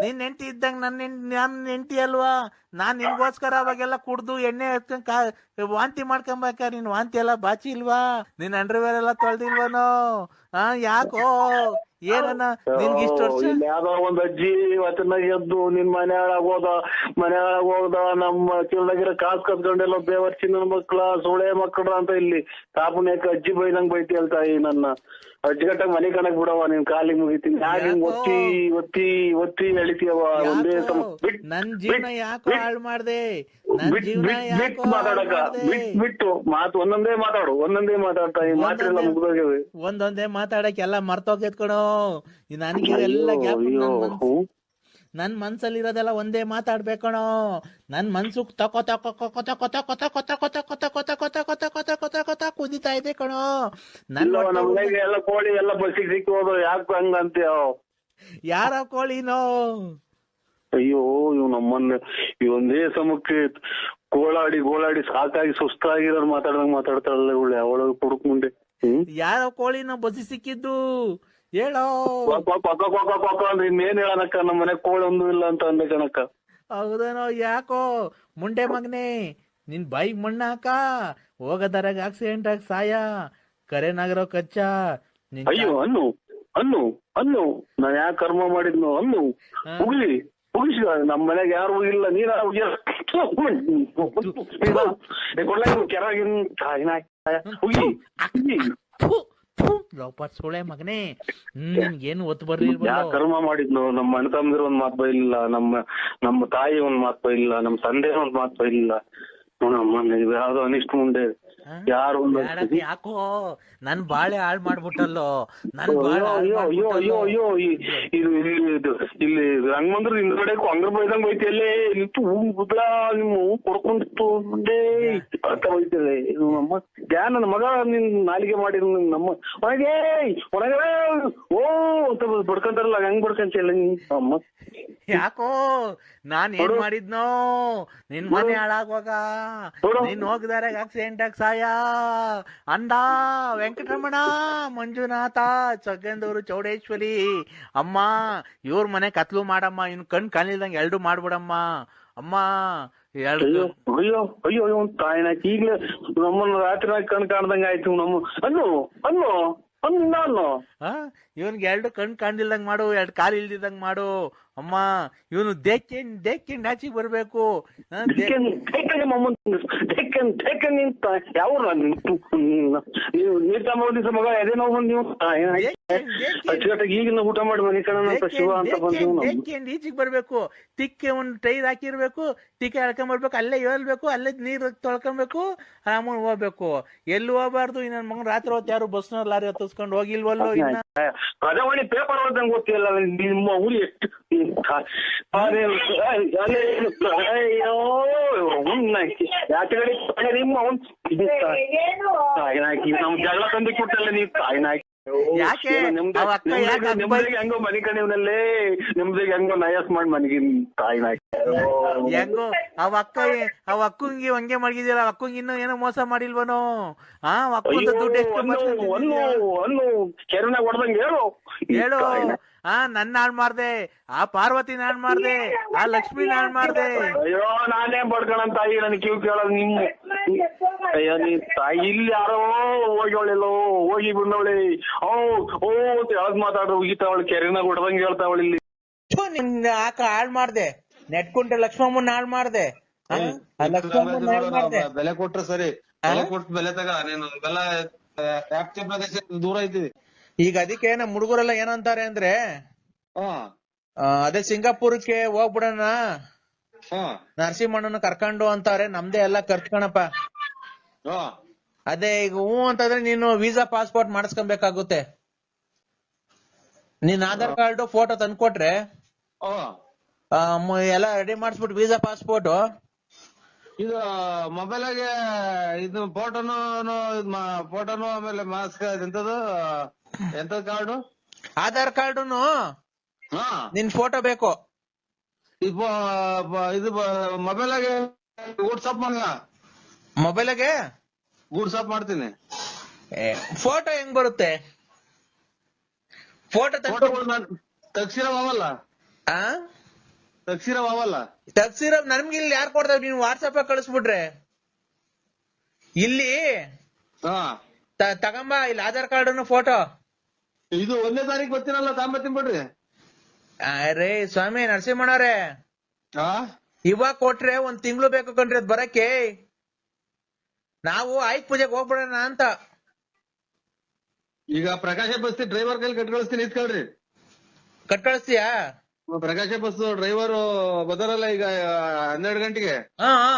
ನಿನ್ ಹೆಂಡತಿ ಇದ್ದಂಗೆ ನನ್ನ ನನ್ ಹೆಂಡತಿ ಅಲ್ವಾ? ನಾನ್ ನಿನ್ಗೋಸ್ಕರ ಅವಾಗೆಲ್ಲ ಕುಡ್ದು ಎಣ್ಣೆ ಕಾ, ವಾಂತಿ ಮಾಡ್ಕೊಂಬಾಕ ನಿನ್ ವಾಂತಿ ಎಲ್ಲ ಬಾಚಿ ಇಲ್ವಾ? ನಿನ್ ಅಂಡರ್ವೇರ್ ಎಲ್ಲ ತೊಳ್ದಿಲ್ವನೋ? ಹಾ ಯಾಕೋ? ಏನನ್ನ ನಿನ್ಗೆ ಇಷ್ಟ ವರ್ಷ?
ಇಲ್ಲಿ ಯಾವ್ದೋ ಒಂದ್ ಅಜ್ಜಿ ಇವತ್ತಿನಾಗ ಎದ್ದು ನಿನ್ ಮನೆ ಒಳಗ್ ಹೋದ ಮನೆ ಹೋದ ನಮ್ಮ ಕಿರಣಗಿರ ಕಾಸ್ ಕತ್ಕೊಂಡೆಲ್ಲ ಬೇವರ್ ಚಿನ್ನ ಮಕ್ಳ ಸುಳೆ ಮಕ್ಕಳ ಅಂತ ಇಲ್ಲಿ. ಕಾಪುಣ್ಯಕ್ಕೆ ಅಜ್ಜಿ ಬೈದಂಗ್ ಬೈತಿ ತಾಯಿ ನನ್ನ. ಅಜ್ಜಿಗಟ್ಟಾಗ ಮನೆ ಕಣಕ್ ಬಿಡವ ನಿನ್ ಕಾಲಿಗೆ ಮುಗಿತೀನಿ. ಯಾಕೆ ಹಿಂಗ್? ಒತ್ತಿ ಒತ್ತಿ ಒತ್ತಿ ಎಳಿತೀಯವ ಒಂದೇ ಸಮ
ನನ್ ಜೀವನ ಯಾಕೋ ಹಾಳು ಮಾಡ್ದೆ ನನ್
ಬಿಟ್
ಜೀವನ
ಬಿಟ್ ಬಿಟ್
ಹಾಳು
ಮಾತಾಡಕ ಬಿಟ್ ಬಿಟ್ಟು ಮಾತು ಒಂದೊಂದೇ ಮಾತಾಡು ಒಂದೊಂದೇ ಮಾತಾಡ್ತಾ ಈ ಮಾತ್ರೆಲ್ಲ
ಒಂದೊಂದೇ-
ಮುಗ್ದೋಗ್ಯವೆ
ಒಂದೊಂದೇ ಮಾತಾಡಕ್ ಎಲ್ಲ ಮರ್ತೋಗೈತ್ ಕಣೋ. ನನಗೆ ಎಲ್ಲ
ಅಯ್ಯೋ
ಗ್ಯಾಪ್
ಅಯ್ಯೋ
ನನ್ ಮನ್ಸ್
ಹ್ಮ್.
ಮನ್ಸಲ್ಲಿರೋದೆಲ್ಲ ಒಂದೇ ಮಾತಾಡ್ಬೇಕಣೋ ನನ್ ಮನ್ಸು ತಕೊ ತಕೊ ಕೊತ ತಕೊ ತಕೊ ತಕೊ ತಕೊ ತಕೊ ತಕೊ ತಕೊ ತಕೊ ತಕೊ ತಕೊ ತಕೊ ಕುದಿತಾ ಇದೆ ಕಣೋ ನನ್
ಇಲ್ಲವ
ಹೊಟ್ಟೆ
ನಮ್
ಉರಿ-
ಎಲ್ಲ ಕೋಳಿ ಎಲ್ಲ ಬಸ್ಸಿಗೆ ಸಿಕ್ಕೋದು ಯಾಕೆ ಹಂಗ ಅಂತೀಯ
ಯಾರ ಕೋಳಿನೋ
ಅಯ್ಯೋ ಇವ್ ನಮ್ಮನ್ನ ಇವೊಂದೇ ಸಮಕ್ಕೆ ಗೋಳಾಡಿ ಗೋಳಾಡಿ ಸಾಕಾಗಿ ಸುಸ್ತಾಗಿರೋ ಮಾತಾಡ್ದಂಗ್ ಮಾತಾಡ್ತಾಳಲ್ಲ ಇವಳು ಅವಳು ಕುಡುಕ್ ಮುಂದೆ
ಯಾರ ಕೋಳಿನೋ ಬಸಿ ಸಿಕ್ಕಿದ್ದು ಹೇಳೋ.
ಅಂದ್ರೆ ಇನ್ನೇನ್ ಹೇಳನಕ್ಕ ನಮ್ಮ ಮನೆ ಕೋಳಿ ಒಂದು ಇಲ್ಲ ಅಂತ ಅಂದೆ ಕಣಕ್ಕ.
ಹೌದನೋ ಯಾಕೋ? ಮುಂಡೆ ಮಗನೇ ನಿನ್ ಬೈಕ್ ಮಣ್ಣಾಕ ಹೋಗದರಾಗ ಆಕ್ಸಿಡೆಂಟ್ ಆಗಿ ಸಾಯ. ಕರೆನಾಗಿರೋ ಕಚ್ಚ. ನಿನ್
ಅಯ್ಯೋ ಅನ್ನು ಅನ್ನು ಅನ್ನು. ನಾನ್ ಯಾಕೆ ಕರ್ಮ ಮಾಡಿದ್ನು? ಅನ್ನು.
ಹುಗ್ಲಿ
ಉಗ್ಲಿ ನಮ್ಮ ನಮ್ ಮನೆಗೆ ಯಾರು ಇಲ್ಲ ನೀನ ಕೆರಗಿನ್ ತಾಯಿನ ಉಗಿ
ಲೋಪಟ್ ಸುಳೆ ಮಗನೇ. ಹ್ಮ್, ಏನು ಒತ್ತು
ಬರ್ರಿ ಕರ್ಮ ಮಾಡಿದ್ನು? ನಮ್ಮ ಅಣ್ಣ ತಮ್ಮದಿರು ಒಂದ್ ಮಾತು ಬೈಲಿಲ್ಲ ನಮ್ಮ ನಮ್ಮ ತಾಯಿ ಒಂದ್ ಮಾತು ಬೈಲಿಲ್ಲ ನಮ್ಮ ತಂದೆ ಒಂದ್ ಮಾತು ಬೈಲಿಲ್ಲ ನಮ್ಮ ಯಾವ್ದೋ ಅನಿಷ್ಟ ಮುಂದೆ ಯಾರು
ಯಾಕೋ? ನನ್ ಬಾಳೆ ಹಾಳ್ ಮಾಡ್ಬಿಟ್ಟಲ್ಲೋ? ನನ್ ಬಾಳೆ
ಅಯ್ಯೋ ಅಯ್ಯೋ ಅಯ್ಯೋ ಅಯ್ಯೋ ಅಯ್ಯೋ. ಇದು ಇಲ್ಲಿ ಇಲ್ಲಿ ಹಂಗಂದ್ರ ಹಿಂದ್ಗಡೆ ಹಂಗ್ರ ಬೈದಂಗ್ ಬೈತಿ ಅಲ್ಲಿ ಹೂ ಗುದ್ಲ ನಿಮ್ಮ ಹೂ ಬೈತಿಯಲ್ಲೇ ಇದು ನಮ್ಮ ಯಾ ನನ್ನ ಮಗ ನಿನ್ ನಾಲಿಗೆ ಮಾಡಿ ನಮ್ಮ ಒಳಗೆ ಒಳಗೆ ಓ ಅಂತ ಬಡ್ಕಂತಾರಲ್ಲ ಹೆಂಗ್ ಬಡ್ಕಂತಿಯಲ್ಲ ನೀನ್. ಅಮ್ಮ.
ಯಾಕೋ? ನಾನ್ ಏನ್ ಮಾಡಿದ್ನೋ? ನಿನ್ ಮನೆ ಹಾಳಾಗುವಾಗ. ನೀನ್ ಹೋಗದಾರ ಆಕ್ಸಿಡೆಂಟ್ ಆಗಿ ಸಾಯ? ಅಂದ ವೆಂಕಟರಮಣ ಮಂಜುನಾಥ ಚಗಂದೂರು ಚೌಡೇಶ್ವರಿ. ಅಮ್ಮ ಇವ್ರ ಮನೆ ಕತ್ಲು ಮಾಡಮ್ಮ. ಇನ್ ಕಣ್ ಕಾಣಿಲ್ದಂಗೆ ಎರಡು ಮಾಡ್ಬಿಡಮ್ಮ. ಅಮ್ಮ
ಅಯ್ಯೋ ಅಯ್ಯೋ ಅಯ್ಯೋ ಅಯ್ಯೋ ತಾಯಿನ ಈಗ್ಲೇ ನಮ್ಮನ್ನ ರಾತ್ರಿ ಕಣ್ ಕಾಣ್ದಂಗ ಆಯ್ತು. ನಮ್ಮ ಅನ್ನು ಅನ್ನು ಅನ್ನು ನಾನು
ಆ? ಇವನ್ಗೆ ಎರಡು ಕಣ್ ಕಾಣ್ದಿಲ್ದಂಗ್ ಮಾಡು ಎರಡು ಕಾಲು ಇಲ್ದಿದಂಗ್ ಮಾಡು. ಅಮ್ಮ ಇವನು ದೇಕ್ಕೆ ದೇಕ್ಕೆ ನಾಚಿ ಬರ್ಬೇಕು.
ಈಗಿನ ಊಟ ಮಾಡಿ ಮನೆ ಕಣ ಶಿವ ಅಂತ
ಈಚೆಗೆ ಬರ್ಬೇಕು. ತಿಕ್ಕೆ ಒಂದ್ ಟೈರ್ ಹಾಕಿರ್ಬೇಕು. ತಿಕ್ಕೆ ಹಾಕೊಂಡ್ಬರ್ಬೇಕು ಅಲ್ಲೇ ಹೇಳ್ಬೇಕು. ಅಲ್ಲೇ ನೀರ್ ತೊಳ್ಕೊಬೇಕು ಆಮೇಲೆ ಹೋಗ್ಬೇಕು. ಎಲ್ಲಿ ಹೋಗ್ಬಾರ್ದು? ಇನ್ನೊಂದ್ ಮಗ ಮಗನ್ ರಾತ್ರಿ ಹೊತ್ತು ಯಾರು ಬಸ್ನ ಲಾರಿ ಹತ್ತಿಸ್ಕೊಂಡು ಹೋಗಿಲ್ವಲ್ಲೋ?
ಪ್ರಜಾವಾಣಿ ಪೇಪರ್ ಓದಂಗ್ ಗೊತ್ತಿಲ್ಲ ನಿಮ್ಮ ಊರಿ ಎಷ್ಟು ಅಯ್ಯೋ ಯಾಚಗಡೆ ನಿಮ್ಮ ಅವ್ನ್ ನಮ್ ಜಗಳ ತಂದಿ ಕೊಟ್ಟಲ್ಲ ನೀವು ತಾಯಿನಾಕಿ
ಯಾಕೆ?
ನಿಮ್ದಿಗೆ ಹೆಂಗೋ ಮನೆ ಕಣಿವ್ನಲ್ಲೇ ನಿಮ್ದಿಗೆ ಹೆಂಗೋ ನಯಸ್ ಮಾಡಿ ಮನಗಿನ್ ತಾಯಿನಾಕಿ
ಹೆಂಗೋ? ಅವ ಅಕ್ಕ ಅವ ಅಕ್ಕಂಗೆ ಹಂಗೆ ಮಡಗಿದಿಲ್ಲ ಅಕ್ಕಂಗೆ ಇನ್ನೂ ಏನೋ ಮೋಸ ಮಾಡಿಲ್ವನೋ? ಆ ಅಕ್ಕಂದ ದುಡ್ಡು ಎಷ್ಟು ಬರ್ಸ್ಕೊಂತಿದ್ಯಾ?
ಅನ್ನು ಹೇಳು.
ಹೇಳು. ಆ ನನ್ನ ಹಾಳ್ ಮಾಡ್ದೆ ಆ ಪಾರ್ವತಿ ನಾಳ್ ಮಾಡ್ದೆ ಆ ಲಕ್ಷ್ಮಿ ನಾಳ್ ಮಾಡ್ದೆ.
ಅಯ್ಯೋ ನಾನೇ ಬಡ್ಕಣ ತಾಯಿ ನನ್ ಕಿವ್ ಕೇಳೋದು ನಿಮ್ ಅಯ್ಯೋ ನೀ ತಾಯಿ ಇಲ್ಲಿ ಯಾರೋ? ಹೋಗ್ಯವಳೆಲ್ಲೋ ಹೋಗಿ ಬಂದವಳೆ. ಓ ಓ ಅಂತ ಹೇಳದ್ ಮಾತಾಡ್ರು. ಹೋಗಿತಾವಳಿ ಕೆರೆನ ಹೊಡ್ದಂಗ್ ಹೇಳ್ತಾವಳು ಇಲ್ಲಿ.
ಆಕ ಹಾಳ್ ಮಾಡ್ದೆ. ನೆಟ್ಕೊಂಡ್ರೆ ಲಕ್ಷ್ಮಮ್ಮನ್ ಹಾಳ್ ಮಾಡ್ದೆ. ಲಕ್ಷ್ಮಮ್ಮನ್ ಹಾಳ್ ಮಾಡ್ದೆ.
ಬೆಲೆ ಕೊಟ್ರೆ ಸರಿ. ಬೆಲೆ ಕೊಟ್ಟು ಬೆಲೆ ತಗ. ನೀನು ಬೆಲ್ಲ ವ್ಯಾಪ್ತಿ ಪ್ರದೇಶ ದೂರ ಐತಿ
ಈಗ ಅದಕ್ಕೆ ಏನ ಹುಡುಗರೆಲ್ಲ ಏನಂತಾರೆ ಅಂದ್ರೆ ಅದೇ ಸಿಂಗಾಪುರಕ್ಕೆ ಹೋಗ್ಬಿಡೋಣ. ನರಸಿಂಹಣ್ಣನ ಕರ್ಕೊಂಡು ಅಂತಾರೆ ನಮ್ದೇ ಎಲ್ಲ ಖರ್ಚು
ಹಾ.
ಅದೇ ಈಗ ಹ್ಞೂ ಅಂತಂದ್ರೆ ನೀನು ವೀಸಾ ಪಾಸ್ಪೋರ್ಟ್ ಮಾಡಿಸ್ಕೊಬೇಕಾಗುತ್ತೆ. ನೀನ್ ಆಧಾರ್ ಕಾರ್ಡ್ ಫೋಟೋ ತಂದ್ಕೊಟ್ರೆ ಎಲ್ಲ ರೆಡಿ ಮಾಡಿಸ್ಬಿಟ್ಟು ವೀಸಾ ಪಾಸ್ಪೋರ್ಟ್.
ಇದು ಮೊಬೈಲಾಗೆ ಇದು ಫೋಟೋನು ಫೋಟೋನು ಆಮೇಲೆ ಮಾಸ್ಕ್ ಎಂತದು ಎಂತದ್ ಕಾರ್ಡು?
ಆಧಾರ್ ಕಾರ್ಡುನು?
ಹಾ.
ನಿನ್ ಫೋಟೋ ಬೇಕು.
ಇದು ಇದು ಆಗಿ ವಾಟ್ಸಪ್ ಮೊಬೈಲ್
ಮೊಬೈಲ್ಗೆ?
ವಾಟ್ಸಪ್ ಮಾಡ್ತೀನಿ.
ಫೋಟೋ ಹೆಂಗ್ ಬರುತ್ತೆ? ಫೋಟೋ
ಫೋಟೋಗಳು ನಾನು ತಗ್ಸಿರವಲ್ಲ
ಆ? ತಕ್ಷೀರ ನನ್ಗೆ ಇಲ್ಲಿ ಯಾರು ಕೊಡ್ತಾರೆ? ನೀವು ವಾಟ್ಸಪ್ ಕಳಿಸ್ಬಿಟ್ರೆ. ಇಲ್ಲಿ ತಗೊಂಬ ಇಲ್ಲಿ ಆಧಾರ್ ಕಾರ್ಡ್ ಫೋಟೋ.
ಇದು ಒಂದೇ ತಾರೀಕು ಬರ್ತೀನಲ್ಲ ತಾಂಬತ್ತೀನಿ ಬಿಡ್ರಿ.
ಅರೇ ಸ್ವಾಮಿ ನರಸಿಂಹಣ್ಣವ್ರೆ.
ಆ?
ಇವಾಗ ಕೊಟ್ರೆ ಒಂದ್ ತಿಂಗಳು ಬೇಕು ಕಣ್ರಿ ಅದ್ ಬರಕ್ಕೆ. ನಾವು ಆಯ್ತ್ ಪೂಜೆಗೆ ಹೋಗ್ಬಿಡೋಣ ಅಂತ.
ಈಗ ಪ್ರಕಾಶ ಬಸ್ ಡ್ರೈವರ್ ಕೈಲಿ ಕಟ್ ಕಳಿಸ್ತೀನಿ ಇತ್ಕೊಳ್ರಿ
ಕಟ್ ಕಳಿಸ್ತೀಯಾ
ಪ್ರಕಾಶ ಬಸ್ ಡ್ರೈವರ್ ಬದರಲ್ಲ ಈಗ ಹನ್ನೆರಡು ಗಂಟೆಗೆ.
ಹಾ ಹಾ.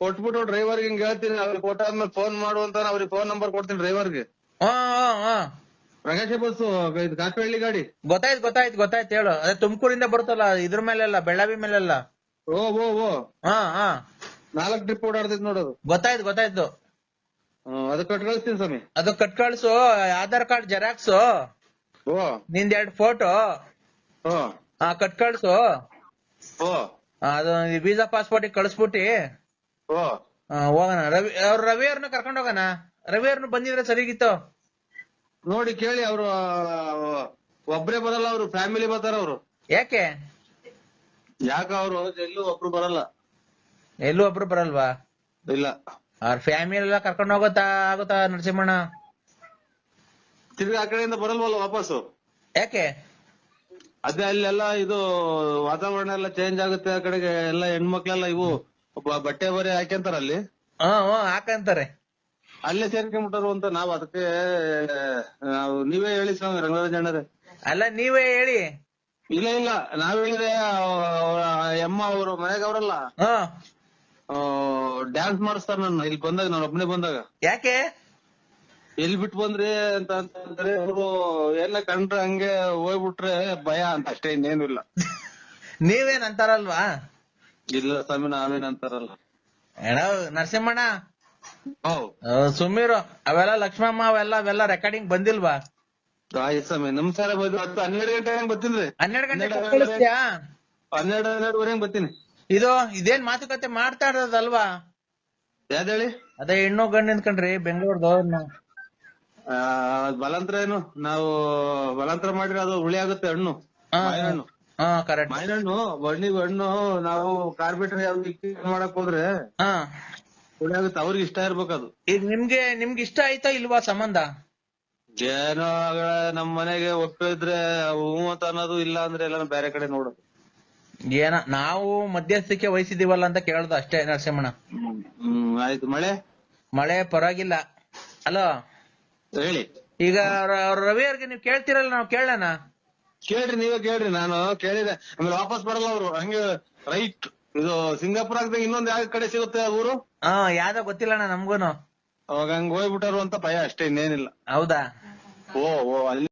ಕೊಟ್ಬಿಟ್ಟು ಡ್ರೈವರ್ ಹಿಂಗ್ ಹೇಳ್ತೀನಿ ಅವ್ರಿಗೆ ಕೊಟ್ಟಾದ್ಮೇಲೆ ಫೋನ್ ಮಾಡು ಅಂತ ಅವ್ರಿಗೆ ಫೋನ್ ನಂಬರ್ ಕೊಡ್ತೀನಿ ಡ್ರೈವರ್ಗೆ
ಹಾ ಹಾ ಹಾ.
ಪ್ರಕಾಶ ಬಸ್ ಇದು ಕಾಸರಹಳ್ಳಿ ಗಾಡಿ.
ಗೊತ್ತಾಯ್ತು ಗೊತ್ತಾಯ್ತು ಗೊತ್ತಾಯ್ತು ಹೇಳು. ಅದೇ ತುಮಕೂರಿಂದ ಬರುತ್ತಲ್ಲ ಇದ್ರ ಮೇಲೆಲ್ಲ ಬೆಳ್ಳಾವಿ ಮೇಲೆಲ್ಲ?
ಓ ಓ ಓ.
ಹಾ ಹಾ.
ನಾಲ್ಕು ಟ್ರಿಪ್ ಓಡಾಡ್ತಿದ್ ನೋಡೋದು
ಗೊತ್ತಾಯ್ತು ಗೊತ್ತಾಯ್ತು.
ಹ್ಮ್, ಅದಕ್ಕೆ ಕಟ್ ಕಳಿಸ್ತೀನಿ ಸ್ವಾಮಿ.
ಅದು ಕಟ್ ಕಳ್ಸು ಆಧಾರ್ ಕಾರ್ಡ್ ಜೆರಾಕ್ಸ್.
ಓ.
ನಿಂದ್ ಎರಡು ಫೋಟೋ.
ಹಾ
ಹಾ ಕಟ್ ಕಳ್ಸು.
ಓ.
ಆ, ಅದು ವೀಸಾ ಪಾಸ್ಪೋರ್ಟ್ ಕಳಿಸ್ಬಿಟ್ಟಿ.
ಓ.
ಹೋಗೋಣ. ರವಿ ಅವ್ರ ರವಿ ಅವ್ರನ್ನ ಕರ್ಕೊಂಡು ಹೋಗೋಣ. ರವಿ ಅವ್ರನ್ನ ಬಂದಿದ್ರೆ ಸರಿಗಿತ್ತು
ನೋಡಿ ಕೇಳಿ ಅವರು ಒಬ್ರೇ ಬರಲ್ಲ ಅವರು ಫ್ಯಾಮಿಲಿ ಬರ್ತಾರ ಅವರು.
ಯಾಕೆ?
ಯಾಕ ಅವರು? ಎಲ್ಲೂ ಒಬ್ರು ಬರಲ್ಲ.
ಎಲ್ಲೂ ಒಬ್ರು ಬರಲ್ವಾ?
ಇಲ್ಲ.
ಅವ್ರ ಫ್ಯಾಮಿಲಿ ಎಲ್ಲ ಕರ್ಕೊಂಡು ಹೋಗುತ್ತಾ ಆಗುತ್ತಾ ನರಸಿಂಹಣ್ಣ?
ತಿರ್ಗಿ ಆ ಕಡೆಯಿಂದ ಬರಲ್ವಲ್ಲ ವಾಪಸ್ಸು?
ಯಾಕೆ?
ಅದೇ ಅಲ್ಲೆಲ್ಲ ಇದು ವಾತಾವರಣ ಎಲ್ಲ ಚೇಂಜ್ ಆಗುತ್ತೆ ಆ ಕಡೆಗೆ ಎಲ್ಲ ಹೆಣ್ಮಕ್ಳೆಲ್ಲ ಇವು ಬಟ್ಟೆ ಬರೆ ಹಾಕ್ಯಂತಾರ ಅಲ್ಲಿ
ಹ್ಮ್ ಹಾಕಂತಾರೆ.
ಅಲ್ಲೇ ಸೇರ್ಕೊಂಡ್ಬಿಟ್ಟರು ಅಂತ ನಾವ್ ಅದಕ್ಕೆ ನಾವು ನೀವೇ ಹೇಳಿ ಸ್ವಾಮಿ ರಂಗರಾಜ್ ಅಣ್ಣರೇ.
ಅಲ್ಲ ನೀವೇ ಹೇಳಿ.
ಇಲ್ಲ ಇಲ್ಲ. ನಾವ್ ಹೇಳಿದ್ರೆ ಎಮ್ಮ ಅವರು ಮನೆಗೆ ಅವರಲ್ಲ. ಡ್ಯಾನ್ಸ್ ಮಾಡಿಸ್ತಾರ ನನ್ನ ಇಲ್ಲಿ ಬಂದಾಗ ನಾನು ಒಬ್ಬನೇ ಬಂದಾಗ.
ಯಾಕೆ?
ಎಲ್ಲಿ ಬಿಟ್ಟು ಬಂದ್ರಿ ಅಂತ ಅಂತಂದ್ರೆ ಅವರು ಎಲ್ಲ ಕಂಡ್ರೆ ಹಂಗೆ ಹೋಗ್ಬಿಟ್ರೆ ಭಯ ಅಂತ ಅಷ್ಟೇ ಇನ್ನೇನು ಇಲ್ಲ.
ನೀವೇನ್ ಅಂತಾರಲ್ವಾ?
ಇಲ್ಲ ಸ್ವಾಮಿ ನಾವೇನ್ ಅಂತಾರಲ್ಲ.
ನರಸಿಂಹಣ್ಣ. ಸುಮ್ಮಿರು ಅವೆಲ್ಲ ಲಕ್ಷ್ಮಮ್ಮ ಅವೆಲ್ಲ ಅವೆಲ್ಲ ರೆಕಾರ್ಡಿಂಗ್ ಬಂದಿಲ್ವಾ?
ಆಯ್ತು ಸ್ವಾಮಿ ನಮಸ್ಕಾರ ಬಂದು ಹತ್ತು ಹನ್ನೆರಡು ಗಂಟೆ ಹಂಗ್ ಬರ್ತೀನಿ
ಹನ್ನೆರಡು ಗಂಟೆ ಕಳಿಸ್ತೀಯಾ?
ಹನ್ನೆರಡು ಹನ್ನೆರಡುವರೆ ಹಂಗ್ ಬರ್ತೀನಿ.
ಇದು ಇದೇನ್ ಮಾತುಕತೆ ಮಾಡ್ತಾ ಇರೋದಲ್ವಾ?
ಯಾವ್ದ್ ಹೇಳಿ
ಅದೇ ಹೆಣ್ಣು ಗಂಡು ನಿಂತ್ಕೊಂಡ್ರಿ ಬೆಂಗಳೂರ್ದು
ಬಲಾಂತರ ಏನು? ನಾವು ಬಲಂತ್ರ ಮಾಡಿದ್ರೆ ಅದು ಹುಳಿ ಆಗುತ್ತೆ ಹಣ್ಣು. ಹಣ್ಣು.
ಹಾ ಕರೆಕ್ಟ್
ಮಾವಿನ ಹಣ್ಣು ಬಣ್ಣಿ ಹಣ್ಣು ನಾವು ಕಾರ್ಪೆಟ್ ಯಾವ್ದು ಮಾಡಕ್ ಹೋದ್ರೆ
ಹಾ
ಹುಳಿ ಆಗುತ್ತೆ ಅವ್ರಿಗೆ ಇಷ್ಟ ಇರ್ಬೇಕು ಅದು
ಈಗ ನಿಮ್ಗೆ ನಿಮ್ಗೆ ಇಷ್ಟ ಆಯ್ತಾ ಇಲ್ವಾ ಸಂಬಂಧ?
ಏನೋ ನಮ್ ಮನೆಗೆ ಒಪ್ಪಿದ್ರೆ ಹ್ಞೂ ಅಂತ ಅನ್ನೋದು ಇಲ್ಲ ಅಂದ್ರೆ ಎಲ್ಲ ಬೇರೆ ಕಡೆ ನೋಡೋದು.
ಏನ ನಾವು ಮಧ್ಯಸ್ಥಿಕೆ ವಹಿಸಿದೀವಲ್ಲ ಅಂತ ಕೇಳ್ದ ಅಷ್ಟೇ ನರಸಿಂಹಣ್ಣ.
ಹ್ಮ್ ಆಯ್ತು. ಮಳೆ?
ಮಳೆ ಪರವಾಗಿಲ್ಲ. ಅಲೋ?
ಹೇಳಿ.
ಈಗ ರ- ರವಿ ಅವ್ರಿಗೆ ನೀವು ಕೇಳ್ತಿರಲ್ಲ ನಾವು ಕೇಳೋಣ.
ಕೇಳ್ರಿ ನೀವೇ ಕೇಳ್ರಿ. ನಾನು ಕೇಳಿದೆ. ಆಮೇಲೆ ವಾಪಸ್ ಬರಲ್ಲ ಅವ್ರು. ಹಂಗೆ ರೈಟ್. ಇದು ಸಿಂಗಾಪುರ್ ಆಗ್ದಾಗ ಇನ್ನೊಂದ್ ಯಾವ ಕಡೆ ಸಿಗುತ್ತೆ ಆ ಊರು?
ಹಾ ಯಾವ್ದೋ ಗೊತ್ತಿಲ್ಲಣ್ಣ ನಮ್ಗೂನು.
ಅವಾಗ ಹಂಗ್ ಹೋಗ್ಬಿಟ್ಟಾರು ಅಂತ ಭಯ ಅಷ್ಟೇ ಇನ್ನೇನಿಲ್ಲ.
ಹೌದಾ?
ಓ ಓ ಅಲ್ಲಿ